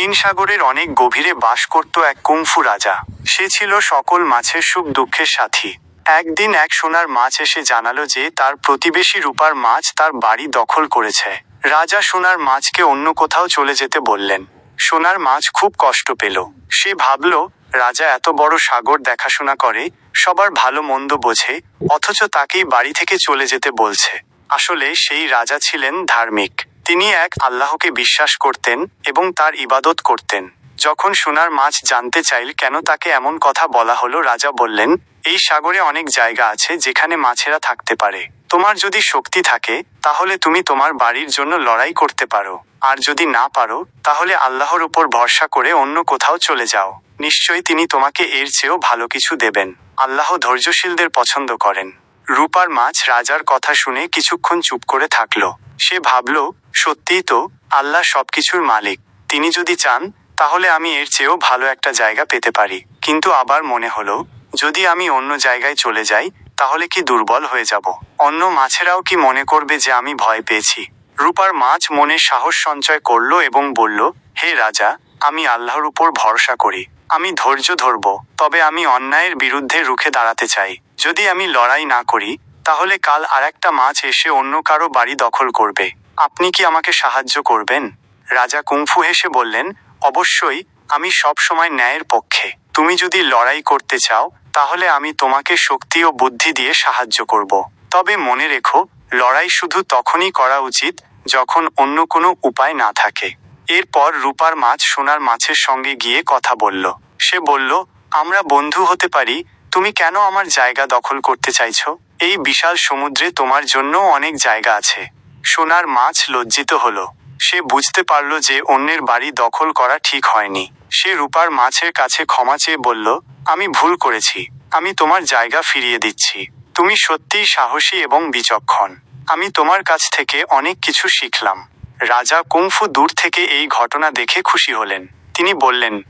চীন সাগরের অনেক গভীরে বাস করত এক কুংফু রাজা। সে ছিল সকল মাছের সুখ দুঃখের সাথী। একদিন এক সোনার মাছ এসে জানালো যে তার প্রতিবেশী রূপার মাছ তার বাড়ি দখল করেছে। রাজা সোনার মাছকে অন্য কোথাও চলে যেতে বললেন। সোনার মাছ খুব কষ্ট পেল। সে ভাবল, রাজা এত বড় সাগর দেখাশোনা করে, সবার ভালো মন্দ বোঝে, অথচ তাকেই বাড়ি থেকে চলে যেতে বলছে। আসলে সেই রাজা ছিলেন ধার্মিক। তিনি এক আল্লাহকে বিশ্বাস করতেন এবং তার ইবাদত করতেন। যখন সোনার মাছ জানতে চাইল, কেন তাকে এমন কথা বলা হলো? রাজা বললেন, এই সাগরে অনেক জায়গা আছে যেখানে মাছেরা থাকতে পারে। তোমার যদি শক্তি থাকে, তাহলে তুমি তোমার বাড়ির জন্য লড়াই করতে পারো। আর যদি না পারো, তাহলে আল্লাহর উপর ভরসা করে অন্য কোথাও চলে যাও। নিশ্চয়ই তিনি তোমাকে এর চেয়েও ভালো কিছু দেবেন। আল্লাহ ধৈর্যশীলদের পছন্দ করেন। রূপার মাছ রাজার কথা শুনে কিছুক্ষণ চুপ করে থাকল। সে ভাবল, সত্যিই তো, আল্লাহ সবকিছুর মালিক। তিনি যদি চান, তাহলে আমি এর চেয়েও ভালো একটা জায়গা পেতে পারি। কিন্তু আবার মনে হলো, যদি আমি অন্য জায়গায় চলে যাই, তাহলে কি দুর্বল হয়ে যাব? অন্য মাছেরাও কি মনে করবে যে আমি ভয় পেয়েছি? রূপার মাছ মনে সাহস সঞ্চয় করল এবং বলল, হে রাজা, আমি আল্লাহর উপর ভরসা করি। আমি ধৈর্য ধরব, তবে আমি অন্যায়ের বিরুদ্ধে রুখে দাঁড়াতে চাই। যদি আমি লড়াই না করি তাহলে কাল আর একটা মাছ এসে অন্য কারও বাড়ি দখল করবে। আপনি কি আমাকে সাহায্য করবেন? রাজা কুংফু হেসে বললেন, অবশ্যই, আমি সব সময় ন্যায়ের পক্ষে। তুমি যদি লড়াই করতে চাও, তাহলে আমি তোমাকে শক্তি ও বুদ্ধি দিয়ে সাহায্য করব। তবে মনে রেখো, লড়াই শুধু তখনই করা উচিত যখন অন্য কোনো উপায় না থাকে। এরপর রূপার মাছ সোনার মাছের সঙ্গে গিয়ে কথা বলল। সে বলল, আমরা বন্ধু হতে পারি, তুমি কেন আমার জায়গা দখল করতে চাইছো? এই বিশাল সমুদ্রে তোমার জন্য অনেক জায়গা আছে। সোনার মাছ লজ্জিত হলো। সে বুঝতে পারল যে অন্যের বাড়ি দখল করা ঠিক হয়নি। সে রূপার মাছের কাছে ক্ষমা চেয়ে বলল, আমি ভুল করেছি। আমি তোমার জায়গা ফিরিয়ে দিচ্ছি। তুমি সত্যিই সাহসী এবং বিচক্ষণ। আমি তোমার কাছ থেকে অনেক কিছু শিখলাম। রাজা কুংফু দূর থেকে এই ঘটনা দেখে খুশি হলেন। তিনি বললেন,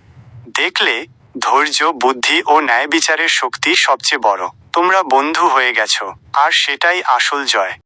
দেখলে ধৈর্য, বুদ্ধি ও ন্যায় বিচারের শক্তি সবচেয়ে বড়। তোমরা বন্ধু হয়ে গেছো, আর সেটাই আসল জয়।